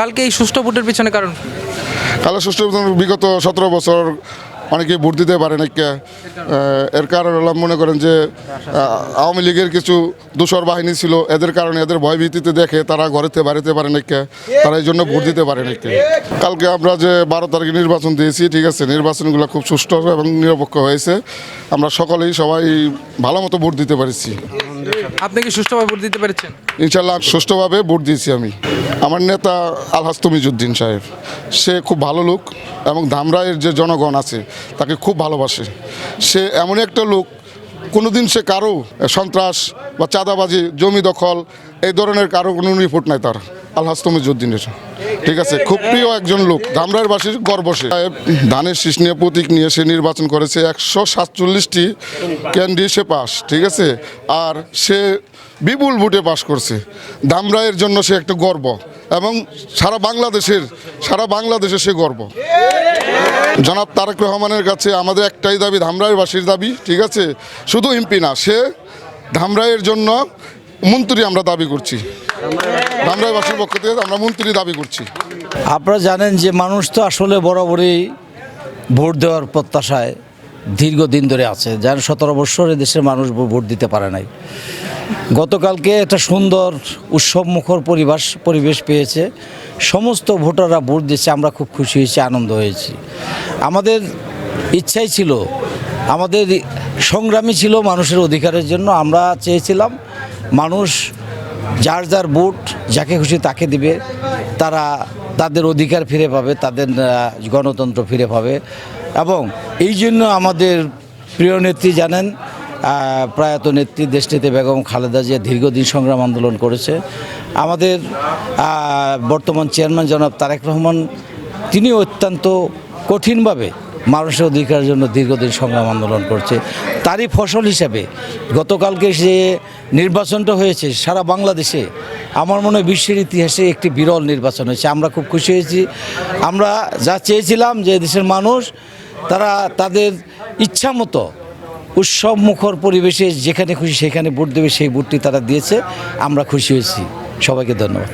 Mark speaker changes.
Speaker 1: কালকে এই সুষ্ঠু ভোটের পিছনে কারণ?
Speaker 2: কালো ষষ্ঠ বিগত সতেরো বছর অনেকে ভোট দিতে পারে না এর কারণ হলাম মনে করেন যে আওয়ামী লীগের কিছু দূষর বাহিনী ছিল, এদের কারণে এদের ভয়ভীতিতে দেখে তারা ঘরেতে বাড়িতে পারে না তারা এই জন্য ভোট দিতে পারে না কালকে আমরা যে বারো তারিখে নির্বাচন দিয়েছি, ঠিক আছে, নির্বাচনগুলো খুব সুষ্ঠু এবং নিরপেক্ষ হয়েছে। আমরা সকলেই সবাই ভালো মতো ভোট দিতে পারছি।
Speaker 1: আপনি কি সুষ্ঠুভাবে ভোট দিতে পেরেছেন?
Speaker 2: ইনশাল্লাহ সুষ্ঠুভাবে ভোট দিয়েছি আমি। আমার নেতা আলহাস তমিজুদ্দিন সাহেব, সে খুব ভালো লোক এবং ধামরায়ের যে জনগণ আছে, তাকে খুব ভালোবাসে। সে এমন একটা লোক কোনোদিন সে কারও সন্ত্রাস বা চাঁদাবাজি, জমি দখল, এই ধরনের কারও কোনো রিপোর্ট নাই তার। আলহাজ তমিজুদ্দিনের। ঠিক আছে, খুব প্রিয় একজন লোক ধামরাইয়ের বাসীর গর্ব সে ধানের শীষ নিয়ে প্রতীক নিয়ে সে নির্বাচন করেছে, একশো সাতচল্লিশটি ক্যান্ডি সে পাস, ঠিক আছে? আর সে বিপুল ভোটে পাশ করছে। ধামরাইয়ের জন্য সে একটা গর্ব। এবং সারা বাংলাদেশের, সারা বাংলাদেশে সে গর্ব। জনাব তারেক রহমানের কাছে আমাদের একটাই দাবি, ধামরাইবাসীর দাবি, ঠিক আছে? শুধু এমপি না, সে ধামরাইয়ের জন্য মন্ত্রী আমরা দাবি করছি। ধামরাইবাসীর পক্ষ থেকে আমরা মন্ত্রী দাবি করছি।
Speaker 3: আপনারা জানেন যে মানুষ তো আসলে বরাবরই ভোট দেওয়ার প্রত্যাশায় দীর্ঘদিন ধরে আছে। যার সতেরো বছর দেশের মানুষ ভোট দিতে পারে নাই। গতকালকে একটা সুন্দর উৎসবমুখর পরিবেশ পরিবেশ পেয়েছে। সমস্ত ভোটাররা ভোট দিয়েছে আমরা খুব খুশি হয়েছি, আনন্দ হয়েছি। আমাদের ইচ্ছাই ছিল, আমাদের সংগ্রামী ছিল মানুষের অধিকারের জন্য, আমরা চেয়েছিলাম মানুষ যার যার ভোট যাকে খুশি তাকে দিবে, তারা তাদের অধিকার ফিরে পাবে, তাদের গণতন্ত্র ফিরে পাবে। এবং এই জন্য আমাদের প্রিয় নেত্রী জানেন প্রয়াত নেত্রী দেশনেত্রী বেগম খালেদা জিয়া দীর্ঘদিন সংগ্রাম আন্দোলন করেছে। আমাদের বর্তমান চেয়ারম্যান জনাব তারেক রহমান তিনি অত্যন্ত কঠিনভাবে মানুষের অধিকারের জন্য দীর্ঘদিন সংগ্রাম আন্দোলন করছে। তারই ফসল হিসাবে গতকালকে যে নির্বাচনটা হয়েছে সারা বাংলাদেশে। আমার মনে হয় বিশ্বের ইতিহাসে একটি বিরল নির্বাচন হয়েছে। আমরা খুব খুশি হয়েছি। আমরা যা চেয়েছিলাম যে দেশের মানুষ, তারা তাদের ইচ্ছা মতো উৎসব মুখর পরিবেশে যেখানে খুশি সেখানে ভোট দেবে সেই ভোটটি তারা দিয়েছে। আমরা খুশি হয়েছি। সবাইকে ধন্যবাদ।